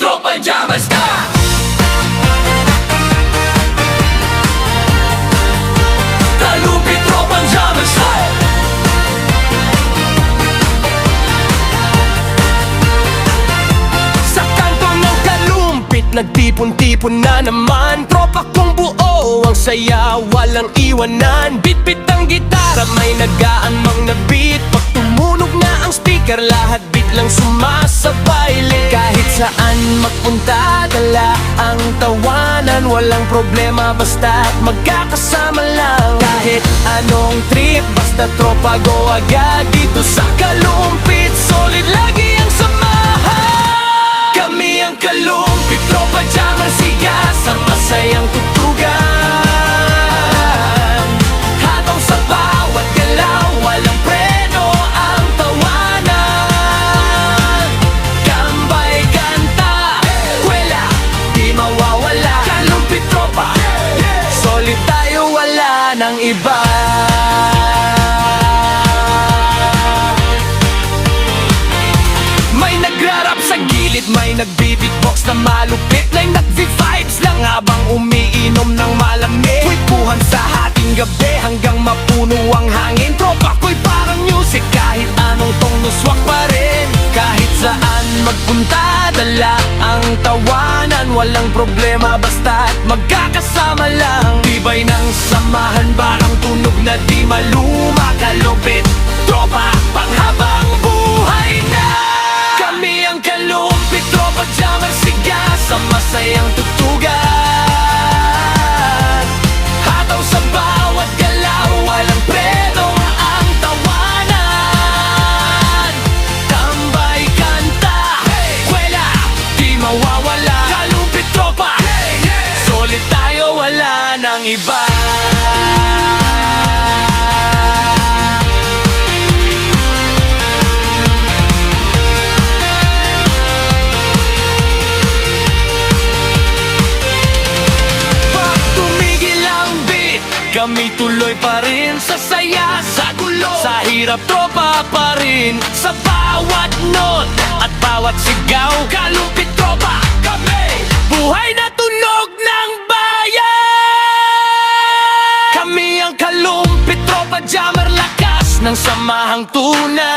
tropa llamas na Kalupit tropa llamas na Sa kanto Nagtipon-tipon na naman. Tropa kong buo Ang saya walang iwanan. Bit-bit ang gitara May nagaanmang na beat Pag tumunog na ang speaker Lahat beat lang sumasabay Kahit saan magpunta Dala ang tawanan. Walang problema Basta't magkakasama lang. Kahit anong trip Basta tropa go agad Dito sa kalumpit. Solid lagi ang samahan. Kami ang kalumpit, tropa sigas Ang masayang gilid, may nagbeatbox na malupit May nagvi-vibes lang habang umiinom ng malamig. Kwipuhan sa hating gabi hanggang mapuno ang hangin. Tropa ko'y parang music kahit anong tong nuswak pa rin. Kahit saan magpunta, dala ang tawanan. Walang problema basta't magkakasama lang. Tibay ng samahan, parang tunog na di maluma. Kalupit, tropa, nang iba. Pag tumigil ang beat Kami tuloy pa rin sa saya Sa gulo. Sa hirap tropa pa rin Sa bawat note At bawat sigaw. Kalumpit samahang tunay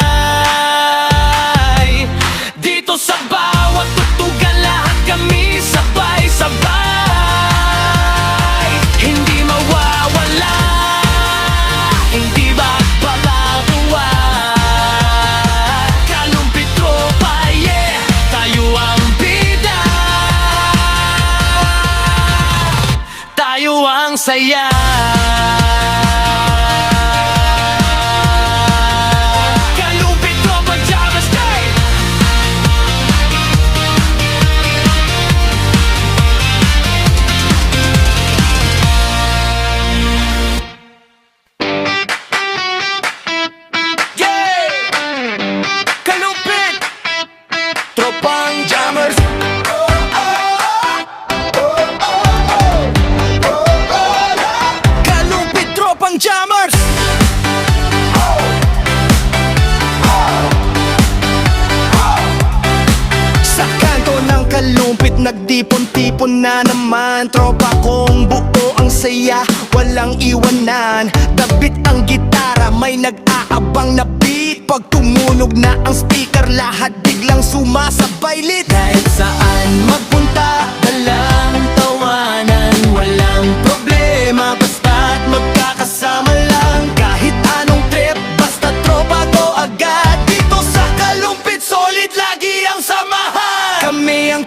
naman Tropa kong buo ang saya Walang iwanan. Dabit ang gitara May nag-aabang na beat. Pag tumunog na ang speaker Lahat biglang sumasabay. Lit Kahit saan magpunta Dalang tawanan. Walang problema Basta't magkakasama lang. Kahit anong trip Basta tropa ko agad. Dito sa kalumpit Solid lagi ang samahan. Kami ang